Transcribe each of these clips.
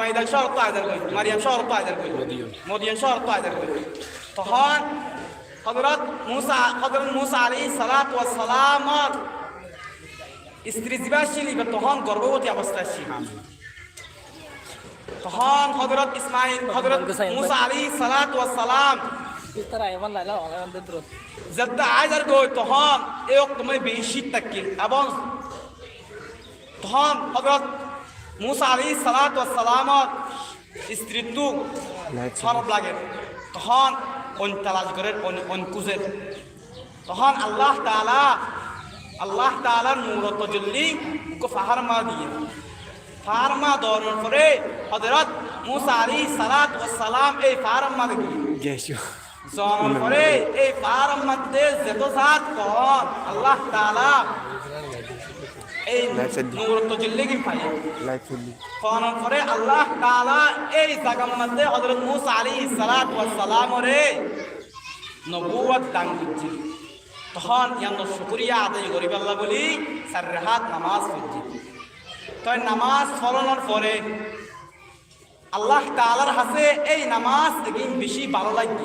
মাইদান শরত আদার করি মারিয়াম শরত আদার করি মদিয়ান শরত আদার করি তখন হজরত মুসা হজরত মুসা আলী সালাত ওয়া সালামর স্ত্রী জীবাশীল এবার তখন গর্ভবতী অবস্থায় ছিল তখন হজরত ইসমাইল হজরত মুসা আলী সালাত ওয়া সালাম Kita raya man lala orang yang terus. জদ্দা আয়দার গই তখন এই অক্তমে বেশি তাকি এবং তখন হজরত মুসা আলী সালাত ও সালামত স্ত্রীত্ব সরব লাগে। তখন অন তালাশ করে অন কুজের? তখন আল্লাহ তালা আল্লাহ তালার নূরত জল্লি ফাহার মা দিয়ে ফাহার মা দৌড়ানোর পরে হজরত মুসা আলী সালাত ও সালাম এই ফাহার মা দেখি জন্ম করে এই পার মধ্যে যেত সাত কখন আল্লাহ তাআলা এই জিল্লিগি আল্লাহ তাআলা এই জায়গার মধ্যে হযরত মুসা আলাইহিস সালাত ওয়াস সালাম রে নবুয়ত দান করছি তখন ইয়ান শুকরিয়া আদায় করিব আল্লাহ বলি সারহাত নামাজ পড়ছি। তো নামাজ ফলনের পরে আল্লাহ তাআলার হাতে এই নামাজ বেশি ভালো লাগবে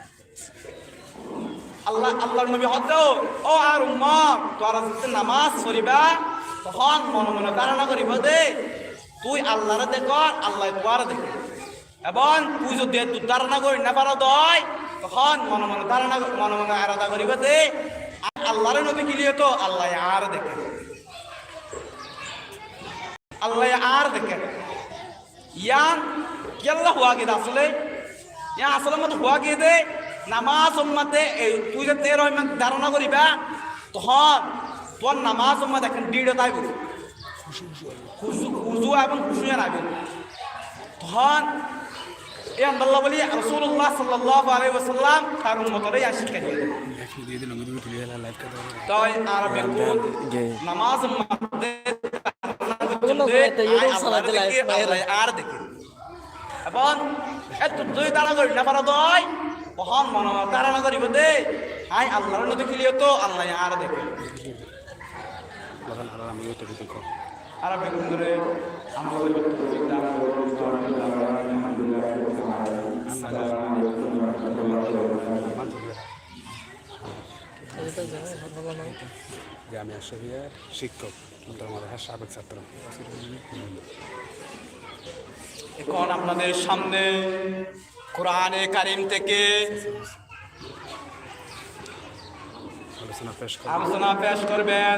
আল্লাহ আল্লাহর নবী হদ ও আর উম্মত, তোরা যদি নামাজ পড়িবা, তখন মনে মনে ধারণা করিব দে। তুই আল্লাহরে দেখ আল্লাহ তোয়ারে দেখ এবং তুই যদি তুই ধারণা করি না পারো দয়, তখন মনে মনে ধারণা মনে মনে আলাদা করিব দে। আল্লাহর নবী কিলিয়ে তো আল্লাহ আর দেখে আল্লাহ আর দেখে ইয়ান কেল্লা হওয়া গেছে আসলে। ইয়া আসলে মতো হওয়া গিয়ে দে? নামাজ উম্মাতে এই তুই যে তেরো ইমান ধারণা করিবা তখন তোর নামাজ উম্মাতে এখন তাইব খুশু খুশু এবং খুশুয়ে নাইব তখন এই আন্দাল্লাহ বলি রসুল্লাহ সাল্লাহ আলাই ওসাল্লাম তার উন্মতরে ইয়া শিক্ষা দিয়ে তাই আর নামাজ উম্মাতে আর দেখে। এবং তুই দাঁড়া করি না পারা দয়। কখন মনে ধারণা করিব দে। আই আল্লাহর নদী খেলিও তো? আল্লাহ আর দেখে। আর. জামিয়া শরিয়ার শিক্ষক কিন্তু আমাদের হ্যাঁ সাবেক ছাত্র। এখন আপনাদের সামনে কোরআনে কারিম থেকে আলোচনা পেশ করবেন.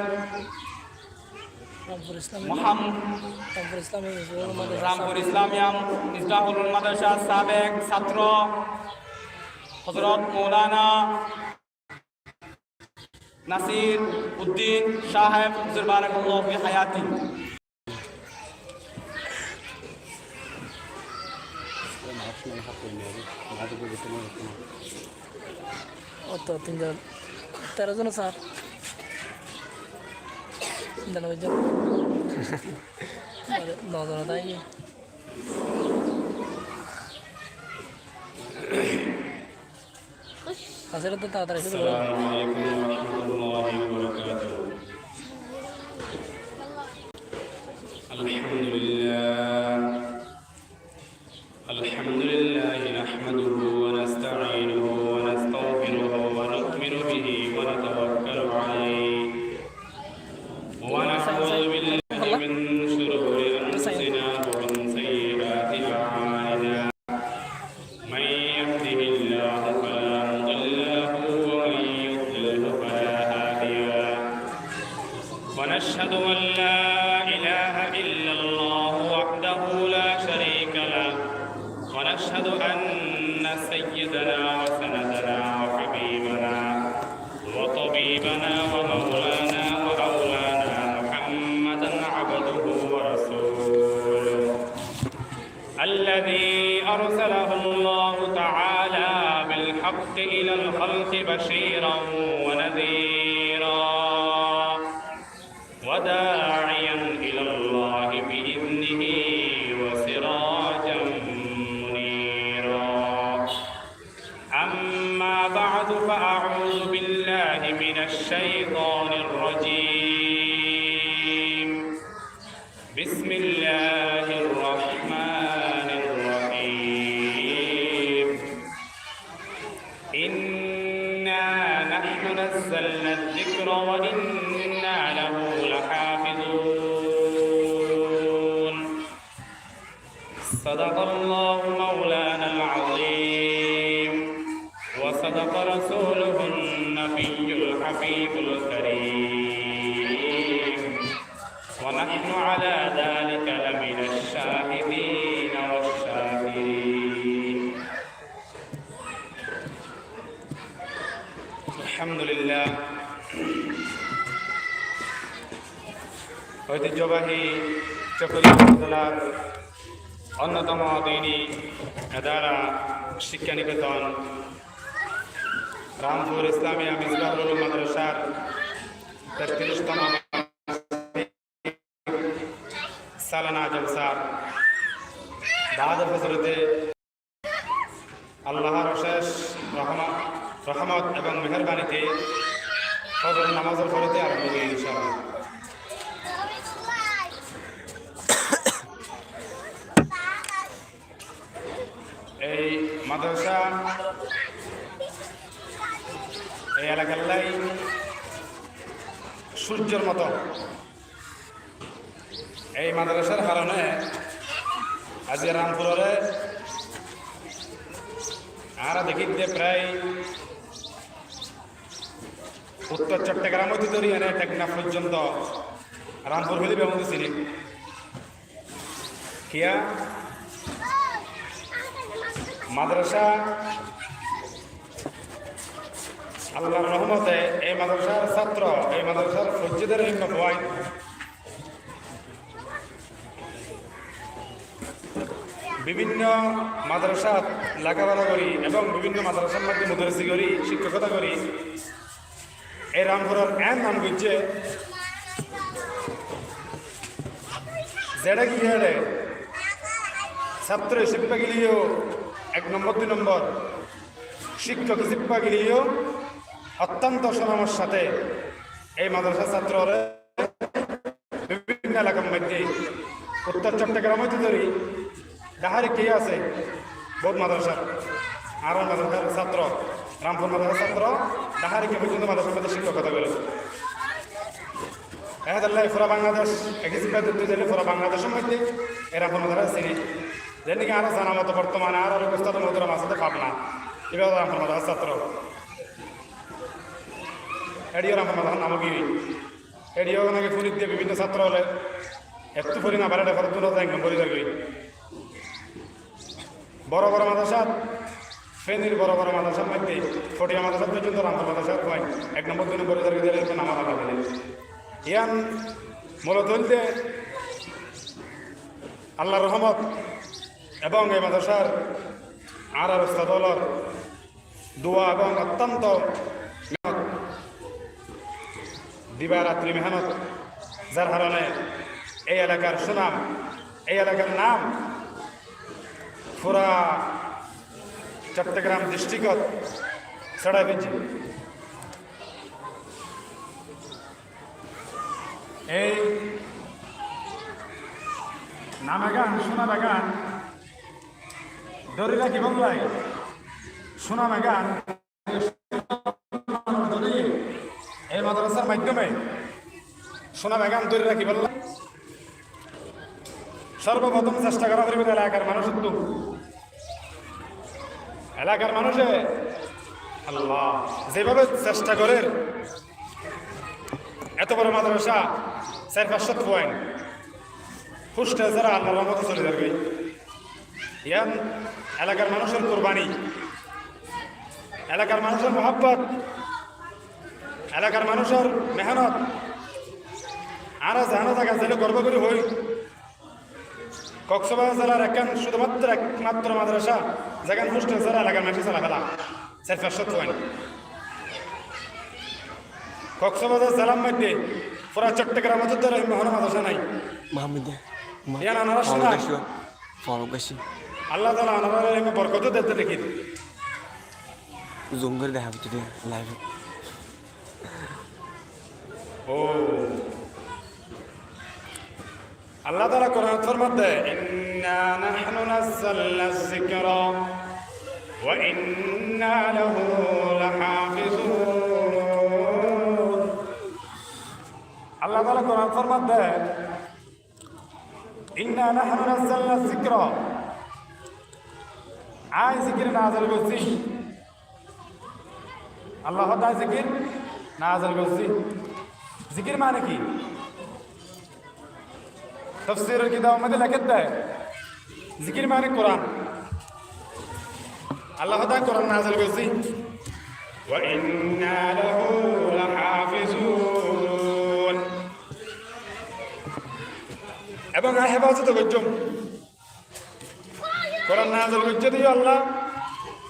রামপুর ইসলামিয়াম ইসলাহুল মাদ্রাসার সাবেক ছাত্র হজরত মৌলানা নাসির উদ্দিন সাহেব হায়াতি Tuh tinggal teras জন স্যার জানো জন নজন তাই আসলে তো তাড়াতাড়ি الذي أرسله الله تعالى بالحق إلى الخلق بشيرا ونذيرا. وصدق رسوله النبي الحبيب الكريم ونحن على ذلك لمن الشاهدين والشاكرين الحمد لله ঐতিহ্যবাহী চকরি উপজেলার অন্যতম দিনী দ্বারা শিক্ষা নিকেতন রামপুর ইসলামিয়া মিসবাহুল মাদ্রাসার তেত্রিশতম সালানা জলসার বাদ ফজরতে আল্লাহর অশেষ রহমত রহমত এবং মেহরবানিতে ফজর নামাজের ফলতে আরম্ভ করি ইনশাআল্লাহ। এই মাদ্রাসা এই এলাকাল্লাই সূর্যের মতো। এই মাদ্রাসার কারণে আজকে রামপুরে আর দেখিতে প্রায় উত্তর চট্টগ্রাম হইতে এনে টেকনা পর্যন্ত রামপুর হইলে ব্যবহার চিনি কিয়া? মাদ্রাসা আল্লাহর রহমতে এই মাদ্রাসার ছাত্র, এই মাদ্রাসার মসজিদের জন্য ভয় বিভিন্ন মাদ্রাসা লেখাপড়া করি এবং বিভিন্ন মাদ্রাসার মধ্যে মুদরসি করি, শিক্ষকতা করি। এই রামপুরের এন নাম করছে যেটা কি হেড়ে ছাত্র শিক্ষা গেলিও এক নম্বর, দুই নম্বর। শিক্ষক শিক্ষা গেলিও অত্যন্ত সুনামের সাথে এই মাদ্রাসা ছাত্ররা বিভিন্ন এলাকার মধ্যে, উত্তর চট্টগ্রাম হইতে ধরি ডাহারে কে আছে? বহুত মাদ্রাসার আর মাদ্রাসার ছাত্র, রামপুর মাদ্রাসার ছাত্র ডাহারে কে পর্যন্ত মাদ্রাসার মধ্যে শিক্ষকতা করে এহাদাল্লাহ পুরা বাংলাদেশ একই সিদ্ধান্ত দিলে পুরা বাংলাদেশের মধ্যে এরা কোনো ধারা চিনি যেদিকে আরও জানা মতো বর্তমানে আর আরও প্রস্তাব মতো মাসাতে পাব না এবার রামপুর মাদ্রাসার ছাত্র। এডিও রামপুর মাদ্রাসার নামগিরি এডিও নাকি ফুরিত দিয়ে বিভিন্ন ছাত্র হলে একটু ফুরি না, বারোটা ফেরত দূর এক নম্বরই থাকবে। বড় বড় মাদ্রাসা, ফেনীর বড় বড় মাদ্রাসার মধ্যে ফটিয়া মাদ্রাসা পর্যন্ত, রামপুর মাদ্রাসার হয়। এক নম্বর, দুই নম্বরে থাকবে দিলে নামা লাগবে ইয়ান মূলত হইতে আল্লাহ রহমত এবং এই মাদ্রাসার আর আর দোয়া এবং অত্যন্ত দিবারাত্রি মেহনত, যার কারণে এই এলাকার সুনাম, এই এলাকার নাম পুরা চট্টগ্রাম ডিস্ট্রিক্টত ছড়াই পেয়েছে এই নামে গান শোনা গান দরিরা কি বললাই? শোনা গান মাধ্যমে শোনা গান তৈরি রাখি বললাই সর্বপ্রথম চেষ্টা করা হবে এলাকার মানুষ তো এলাকার মানুষে আল্লাহ, যেভাবে চেষ্টা করে, এত বড় মাদ্রাসা, চার পাঁচশো পয়েন্ট। ফুসটা যারা আল্লাহর মতো চলে যাবে। ইয়ান, এলাকার মানুষের কোরবানি। এলাকার মানুষের মহাব্বত। এলাকার মানুষের মেহনত। আর জানা থাকা যেন গর্ব করে হই। কক্সবাজার জেলার একখান শুধুমাত্র একমাত্র মাদ্রাসা যেখানে হোস্টেল ছাড়া এলাকার মানুষ চালা ফেলা চার পাঁচশো কোয়েন কক্সবাজার জেলার মধ্যে পুরা চট্টগ্রাম ধরে মহান মাদ্রাসা নাই। মাহমুদে ইয়ান আনারা শোনা ফরক আল্লাহ তালা আনারা বরকত দেখি। জুম করে দেখা লাইভে ও আল্লাহ তালা কোরআন ফরমাতে ইন্না নাহনু নাযালনা যিকরা ওয়া ইন্না লাহু লাহাফিজুন আল্লাহ তালা কোরআন ফরমাতে ইন্না নাহনু নাযালনা যিকরা আই জিকির নাযিল করছি আল্লাহ তাআলা জিকির নাযিল করছি জিকির মানে কি? তফসিরের কিতাব মধ্যে লেখে দেয়। জিকির মানে কোরআন। আল্লাহ তাআলা কোরআন নাযিল করছি ইন্না লাহু লাহাফিজুন। এবং আই হেফাজত করছম কোরআন নাযিল করছে দিও আল্লাহ।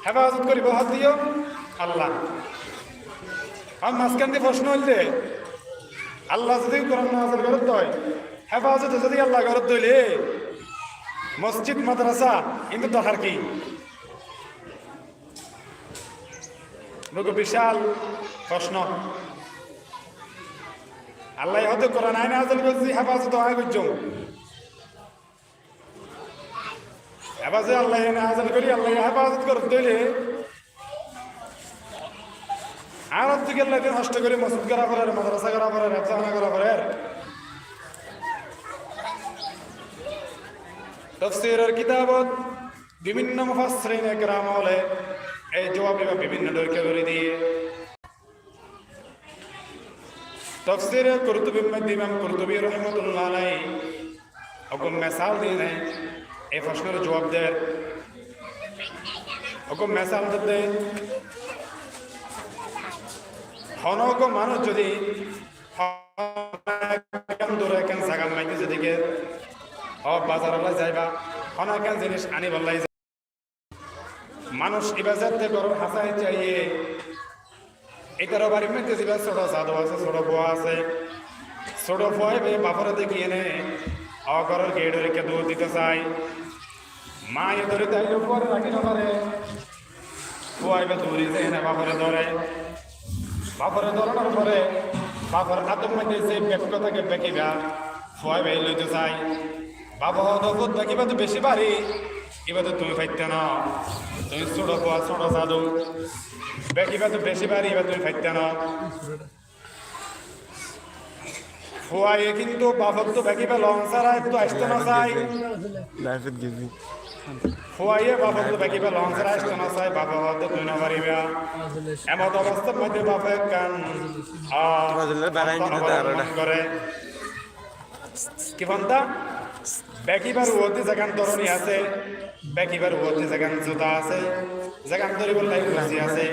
হেফাজত করিব হাত দিও আল্লাহ। আর মাঝখান দিয়ে প্রশ্ন হইলে আল্লাহ যদি কোরআন করত হয়, হেফাজত যদি আল্লাহ করত হইলে, মসজিদ, মাদ্রাসা, কিন্তু দরকার কি? বিশাল প্রশ্ন। আল্লাহ হয়তো কোরআন আইন নাযিল করছি, হেফাজত হয় বুঝছ হেফাজত আল্লাহ নাযিল করি, আল্লাহ হেফাজত করত হইলে আর থেকে আল্লাহ নষ্ট করে মসজিদ করা পরে মাদ্রাসা করা পরে রেফসানা করা পরে তফসিরের কিতাবত বিভিন্ন মুফাসসিরিন একরাম হলে এই জবাব বিভিন্ন দৈর্ঘ্য করে দিয়ে। তফসিরে কুরতুবি মধ্যে ইমাম কুরতুবি রহমতুল্লাহ আলাই হুকুম মেসাল দিয়ে নেয় এই প্রশ্নের জবাব দেয়। হুকুম মেসাল দেয় হনক মানুষ যদি দূরে কেন মাইতে যেদিকে হ বাজার যাইবা হনকেন জিনিস আনি বললাই মানুষ ইবাজাতে করো হাসাই চাইয়ে এটারও বাড়ি মধ্যে যেটা ছোট সাধু আছে ছোট বুয়া আছে ছোট ভয় বে বাপরে দেখি এনে অগরের গেট রেখে দুধ দিতে চাই মা এ ধরে তাই উপরে রাখি না পারে বুয়াই বে দূরে যায় না বাপরে ধরে বাপরে ধরানোর পরে বাপর হাতের মধ্যে যে ব্যক্ত থাকে বেকিবা ফুয়াই বাই লইতে চাই বাবা হতো বোধ তো বেশি বাড়ি এবার তো তুমি ফাইতে না তুমি ছোট ফুয়া ছোট সাধু। বেকিবা তো বেশি বাড়ি এবার তুমি ফাইতে না ফুয়াইয়ে কিন্তু বাপক তো বেকিবা, লং সারা তো আসতে না চাই লাইফে গেছি ফুয়াইয়ে বাপক তো বেকিবা লং সারা আসতে না চাই বাবা হতো তুই না পারিবা এমত অবস্থার মধ্যে বাপে কান। করে কি ফন্তা বেকিবার উহতে যেখান তরণী আছে। বেকিবার উহতে যেখান জুতা আছে। যেখান ধরিব লাই রসি আছে।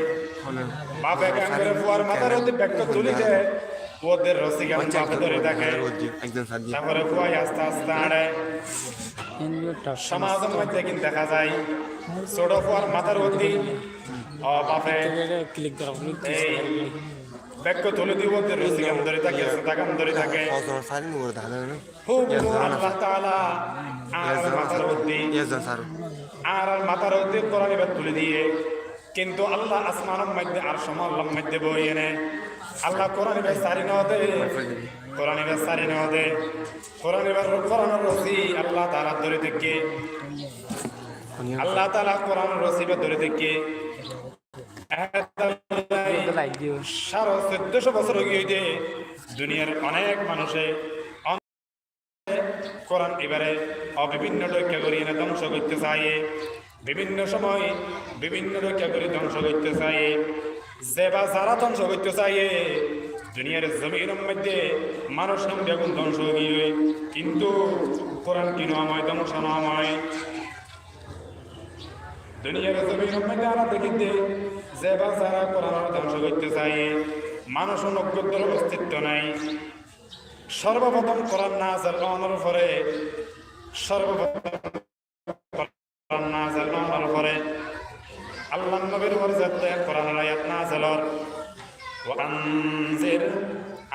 বাপে কান করে ফুয়ার মাথার হতে ব্যাগটা তুলি দেয় ওদের রসি বাপে ধরে থাকে তারপরে ফুয়াই আস্তে আস্তে আড়ে সমাজের মধ্যে কিন্তু দেখা যায় ছোট ফুয়ার মাথার অতি বাপে ক্লিক করা তুলে দিব ওদের রসি ধরে থাকে ধরে থাকে। খুব আল্লাহ তাআলা আর মাথার অতি আর মাথার অতি কোরআন তুলে দিয়ে। কিন্তু আল্লাহ আসমানের মধ্যে আর সমাল্লার মধ্যে বই এনে আল্লাহ কোরআন এবার সারি ন দে। কোরআন এবার সারি ন দে। কোরআন এবার কোরআনের রসি আল্লাহ তাআলা ধরে দেখে। আল্লাহ তাআলা কোরআন রসি এবার ধরে লাইক সাড়ে চোদ্দশো বছর হয়ে দুনিয়ার অনেক মানুষে কোরআন এবারে অবিভিন্ন রক্ষা করি এনে ধ্বংস করতে চাই বিভিন্ন সময় বিভিন্ন রক্ষা করি ধ্বংস করতে চাই যে বা যারা ধ্বংস করতে চাই দুনিয়ার জমিনের মধ্যে মানুষ বেগুন ধ্বংস গিয়ে, কিন্তু কোরআন কিনো আমায় ধ্বংস নয় দুনিয়ার জমিনের মধ্যে আমরা দেখিতে যে বা যারা কোরআন ধ্বংস করতে চাই মানুষ নক্ষত্রের অস্তিত্ব নাই। সর্বপ্রথম কোরআন নাজাল হওয়ার পরে সর্বপ্রথম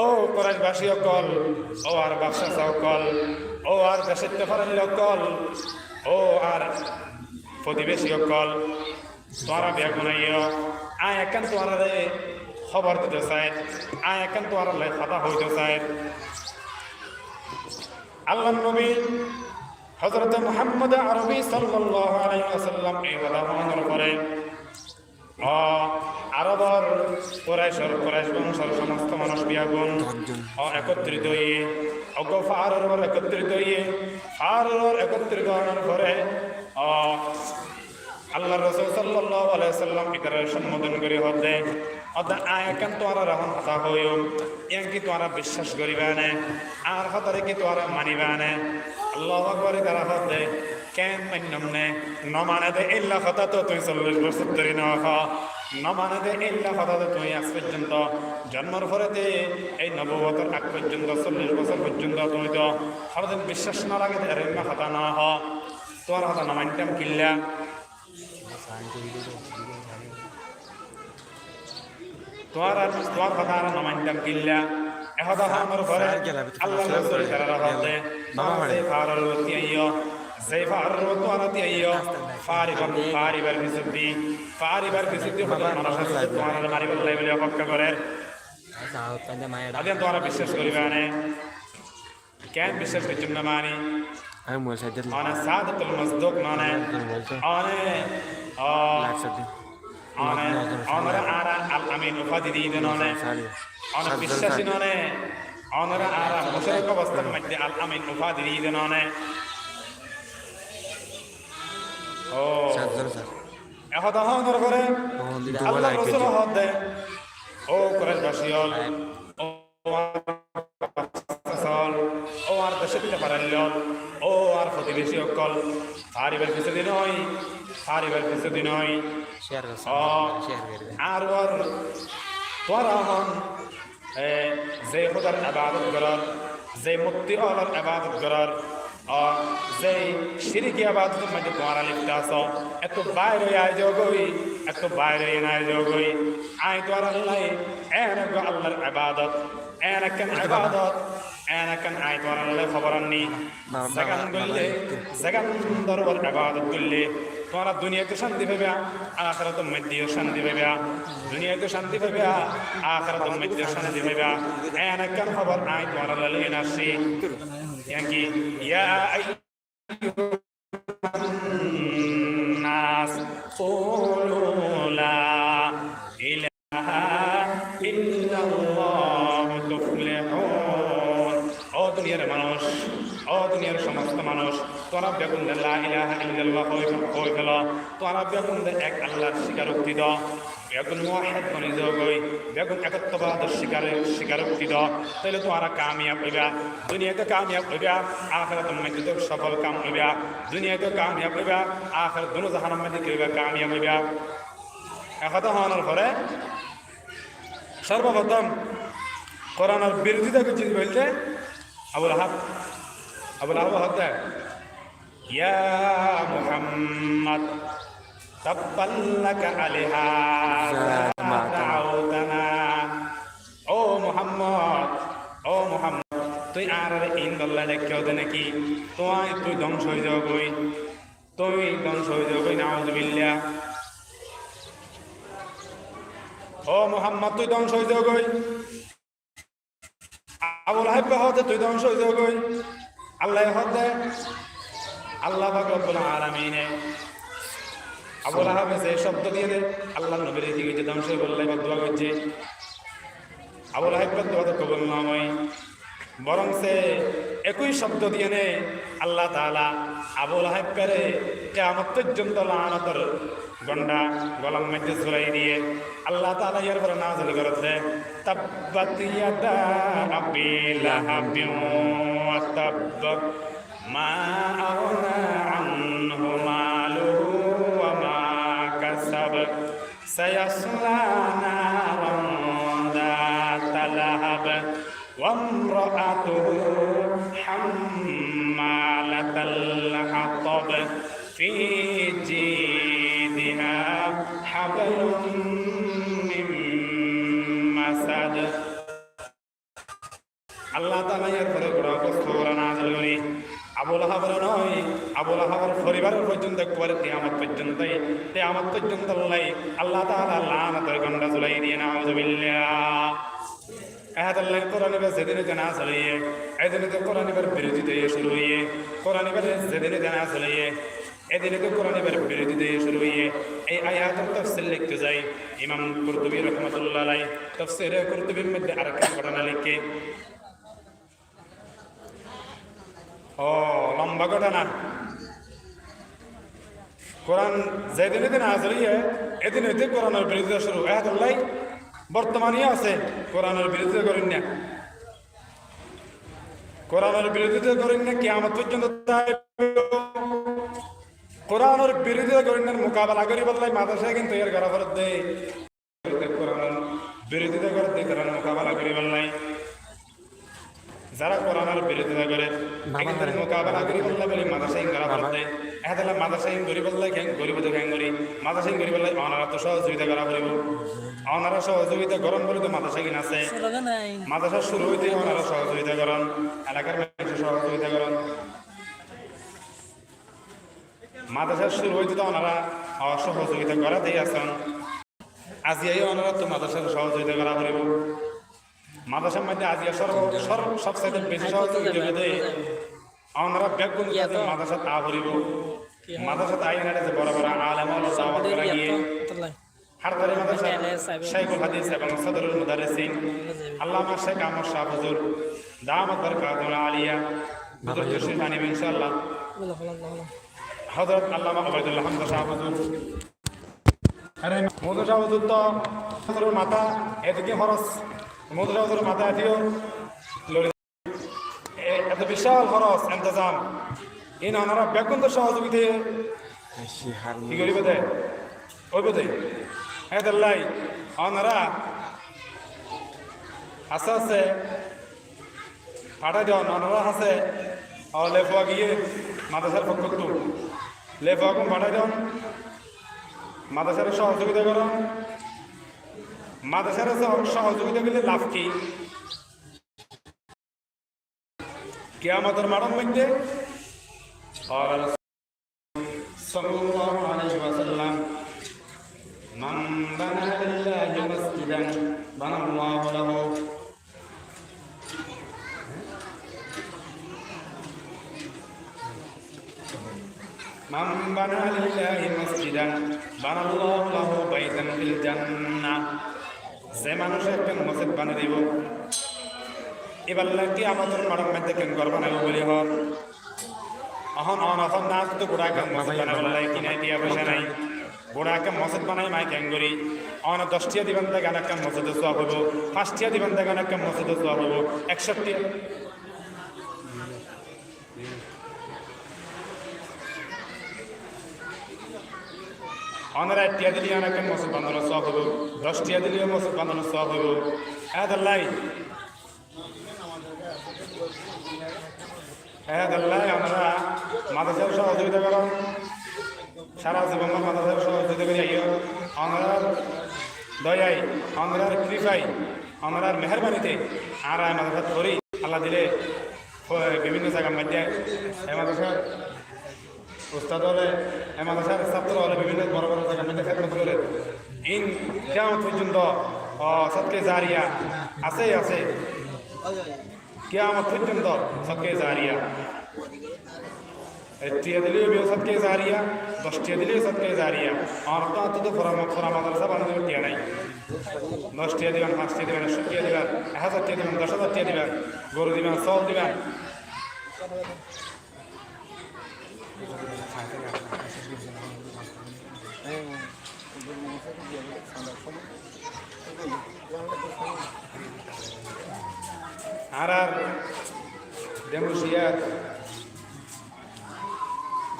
ও কুরাইশবাসী অকল, ও আর বাদশা সকল ও আর দেশের তেফারানি অকল, ও আর প্রতিবেশী অকল। তোরা বেগুন আইয় আয় একান তোরা রে খবর দিতে চাই আয় একান তোরা লাই কথা হইতে চাই আল্লাহ নবী হজরত মোহাম্মদ আরবি সাল্লাল্লাহু আলাইহি ওয়াসাল্লাম এই কথা মনের পরে অ আরবর কোরাইশর কোরাইশ বংশের সমস্ত মানুষ বিয়াগুন একত্রিত হয়ে অগ ফারর একত্রিত হয়ে, ফারর একত্রিত হওয়ার পরে আল্লাহ রসুল সাল্লাল্লাহু আলাইহি সাল্লাম ইকারে সম্বোধন করে হতে অদা আয় কেন তোরা রহন কথা হইও ইয়াং কি তোরা বিশ্বাস করিবা নে, আর হতারে কি তোরা মানিবা নে? আল্লাহু আকবার তারা হতে, কেন মান্যম নে? নমানে দে ইল্লা কথা তো তুই চল্লিশ বছর ধরে না দে ইল্লা কথা তো তুই আজ পর্যন্ত জন্মর পরেতে এই নববতর আগ পর্যন্ত চল্লিশ বছর পর্যন্ত তুই তো হরদিন বিশ্বাস না লাগে এর কথা না হ তোর কথা না মানতাম কিল্লা তোমার তোমার কথা আর নমান্তাম কিল্লা এহদা হামর ঘরে আল্লাহ সেই ফারার ওতি আনতি আইয়ো ফারিবার ফারিবার বিশুদ্ধি ফারিবার বিশুদ্ধি হতে মানুষ আছে তোমার মারি বললাই বলে অপেক্ষা করে আদিন তোমরা বিশ্বাস করিবা না কেন বিশ্বাস করছেন না মানি আমি মোবাইল সাইড দিলাম মানে সাদাতুল মসদুক মানে মানে লাইভ অনে অনরা আরা আল আমিন উপাধি দিয়ে দেন অনে অনে সাতজন স্যার এখন হনর করে আল্লাহ রাসূল হদ দে ও কুরাইশ বাসিয়ল ও সল ও আর দেশে পারাল ও আর প্রতিবেশী অকল। পারিবার কিছু দিন হয়। পারিবার কিছু দিন হয়। শেয়ার ও আর ওর তোরা হন এ, যে খোদার আবাদত করার যে মুক্তি অলর আবাদত করার ও যে সিরিকি আবাদতের মধ্যে তোমারা লিপ্ত আছো এত বাইরে আয় যোগই এত বাইরে নাই যোগই আয় তোর আল্লাহ এন আল্লাহর আবাদত এন কেন আবাদত এন কেন আয় তোর আল্লাহ খবর আননি সেখান করলে সেখান দরবার আবাদত করলে তোমরা দুনিয়াতে শান্তি পাবে আখরাত মধ্যেও শান্তি পাবে দুনিয়াতে শান্তি পাবে আখরাত মধ্যেও শান্তি পাবে এন কেন খবর আয় তোমার লালে নাসি yangi ya nas qulu la ilaha illallah tuflihun ও দুনিয়ার মানুষ, ও দুনিয়ার সমস্ত মানুষ, তোরা বেগুনদের লা ইলাহা ইল্লাল্লাহ কই ফেল তোরা বেগুনদের এক আল্লাহর স্বীকারোক্তি দ। বেগুন মুওয়াহিদ বনি জগই বেগুন একত্ববাদের স্বীকার স্বীকারোক্তি দ তাহলে তোরা কামিয়াব হইবা দুনিয়াতে কামিয়াব হইবা আখিরাত তো সফল কাম হইবা দুনিয়াতে কামিয়াব হইবা আখিরাত দুনো জাহান্নাম মধ্যে কইবা কামিয়াব হইবা একথা হওয়ার পরে সর্বপ্রথম কোরআনের বিরোধিতা করছি বলতে আবুল আহাব আবুল হক দেয় ইয়া মুহাম্মদ তাব্বাল্লাকা আলিহাযা দাউতানা ও মুহাম্মদ ও মুহাম্মদ তুই আর ইন দল্লা দেখিও দে নাকি? তুই তুই ধ্বংস হয়ে যাও বই। তুই ধ্বংস হয়ে যাও বই নাউজুবিল্লাহ। ও মুহাম্মদ তুই ধ্বংস হয়ে যাও গই আবুল হাইব হতে তুই ধ্বংস হয়ে যাও গই আল্লাহ হতে। আল্লাহ পাক রব্বুল আলামিনে আবুল আহাবে যে শব্দ দিয়ে দে আল্লাহ নবীর দিকে যে ধ্বংস হয়ে বললে বা দোয়া করছে। আবুল হাইব দোয়া তো কবুল বরং সে একই শব্দ দিয়ে নে আল্লাহ তাআলা আবুল আহেব পেরে কেমন পর্যন্ত লানতর গন্ডা গলার মধ্যে ঝুলাই দিয়ে আল্লাহ তাআলা এর পরে নাজল করেছে তাব্বাত ইয়াদা আবি লাহাবিন ওয়া তাব্ব মা আগনা আনহু سيصلى نارا ذات لهب وامرأته حمالة الحطب في جيدها حبل আবুল আহাবের নয়, আবুল আহাবের পরিবারের পর্যন্ত একবারে তেয়ামত পর্যন্ত তেয়ামত পর্যন্ত আল্লাহ আল্লাহ লানতের গন্ডা জুলাই দিয়ে শুরু হইয়ে এই আরেকটা ঘটনা লিখে ও, লম্বা ঘটনা কোরআন যেদিন এদিন হাজির আসলিয়ে এদিন এতে কোরআনের বিরোধিতা শুরু এহাদুল্লাহ বর্তমানে আছে, কোরআনের বিরোধিতা করেন না। কোরআনের বিরোধিতা করেন না কি আমার পর্যন্ত কোরআনের বিরোধিতা করেন না, মোকাবেলা করি বললাই মাদ্রাসায় কিন্তু এর করা ফরত দেয়। কোরআনের বিরোধিতা করে দেয় তারা মোকাবেলা করি বললাই যারা কোরআনের বিরোধিতা করে এখানে মোকাবেলা করি বললে বলি মাদাসাইন করা বলতে এখানে গরি বললে ক্যাং গরিব তো ক্যাং গরি মাদাসাইন গরি বললে অনারা তো সহযোগিতা করা করিব অনারা সহযোগিতা গরম বলে তো মাদাসাইন আছে স্লোগান নাই মাদাসা শুরু হইতে ওনারা সহযোগিতা করেন এলাকার মানুষ সহযোগিতা করেন মাদাসা শুরু হইতে তো ওনারা অসহযোগিতা করাতেই আছেন আজিয়াই ওনারা তো মাদাসার সহযোগিতা করা করিব মাদাসার মধ্যে আজিয়া সর্ব সর্ব সবসাইতে বেশি সহযোগিতা করে ওনারা ব্যাগুন মাদাসা তা করিব। মাদাসা তাই না যে বড় বড় আলেম সাহাবাত করা গিয়ে হারদারি মাদ্রাসা শাইখুল হাদিস এবং সদরুল মুদারিসিন আল্লামা শেখ আহমদ শাহ হুজুর দামাত বরকাতুল আলিয়া হুজুর তশরিফ আনিব ইনশাআল্লাহ হযরত আল্লামা ওবাইদুল্লাহ হামদা শাহ হুজুর। আরে মোদা শাহ হুজুর তো হুজুরের মাথা এদিকে খরচ মোদা শাহ হুজুরের মাথা এ- এত বিশাল খরচ ইন্তজাম। ইন ওনারা ব্যাকুন্দ সহযোগিতা কি করিব দে? ওই বোধে হ্যাঁ দাল্লাই ওনারা আছে আছে পাঠাই দেওয়ান ওনারা আছে ও লেফুয়া গিয়ে মাদ্রাসার পক্ষ তো লেফুয়া কম পাঠাই দেওয়ান মাদ্রাসার সহযোগিতা করুন। মাদ্রাসার সহযোগিতা গেলে লাভ কি? কেয়ামতের মারণ মধ্যে সাল্লাল্লাহু আলাইহি ওয়াসাল্লাম, মান বানা লিল্লাহি মাসজিদান, বানাল্লাহু লাহু। মান বানা লিল্লাহি মাসজিদান, বানাল্লাহু লাহু বাইতান ফিল জান্নাহ। যে মানুষ একটা মসজিদ বানিয়ে দিব? এবার কি আমাদের মারক মধ্যে কেন গর্ব নেব বলি হর অহন অহন অহন না তো বুড়াকে মসজিদ বানাবার লাগে কিনে দিয়া পয়সা নাই। বুড়াকে মসজিদ বানাই মাই কেন করি? অহন দশটিয়া দিবেন থেকে একটা মসজিদে চোয়া হব পাঁচটিয়া দিবেন থেকে একটা মসজিদে চোয়া হব একষট্টি অনারা টিয়া দিলে অনেক মসজিদ বানানো সব হব দশটিয়া দিলেও মসজিদ বানানো সব হব হ্যাঁ দাল্লাই হ্যাঁ দাল্লাই আমরা মাদ্রাসার সহযোগিতা করেন সারা জীবন মাদ্রাসার সহযোগিতা করি আইও আমরা দয়াই আমরা কৃপাই আমরা মেহরবানিতে আর মাদ্রাসা করি আল্লাহ দিলে বিভিন্ন জায়গার মধ্যে এই মাদ্রাসার উস্তাদ হলে এই মাদ্রাসার ছাত্র হলে বিভিন্ন বড় বড় জায়গার মধ্যে খেদমত করে ইন কেমন পর্যন্ত সৎকে জারিয়া, আছে আছে। কেয়ামত পর্যন্ত সৎকে জারিয়া। টিয়া দিলেও বিও সৎকে জারিয়া, দশটিয়া দিলেও সৎকে জারিয়া। আর তো তো ফরা ফরা মাদ্রাসা বানানোর টিয়া নাই। দশ টিয়া দিবেন পাঁচ টিয়া দিবেন টিয়া দিবেন টিয়া দশ টিয়া গরু দিবেন, চল দিবেন। আর আর ডেমোসিয়ার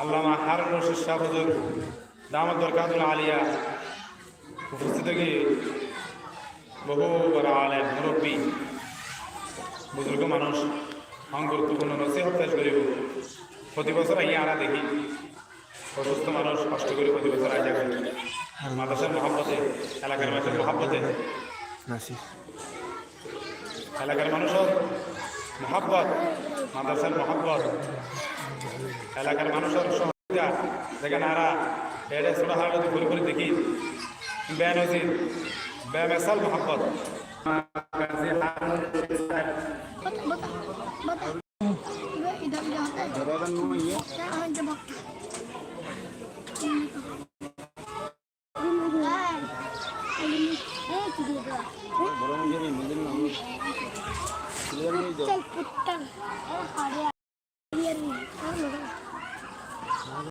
আল্লামা হারুন রশিদ শাহ হুজুর দামদ দরকাতুল আলিয়া উপস্থিত গিয়ে বহু বড় আলেম, মুরব্বী, বুজুর্গ মানুষ। অং গুরুত্বপূর্ণ নসিহত পেশ করিব। প্রতি বছর আইয়া আরা দেখি। অসুস্থ মানুষ কষ্ট করে প্রতি বছর আই যাবে মাদ্রাসার মহাব্বতে এলাকার মানুষের মহাব্বতে। এলাকার মানুষের মহাব্বত মাদ্রাসার মহাব্বত। এলাকার মানুষের সহযোগিতা। যেখানে আরা এটা ছোট হারা যদি ঘুরে ঘুরে দেখি বেন হয়েছি বেমেসাল মহাব্বত। Bora mo dyan eh,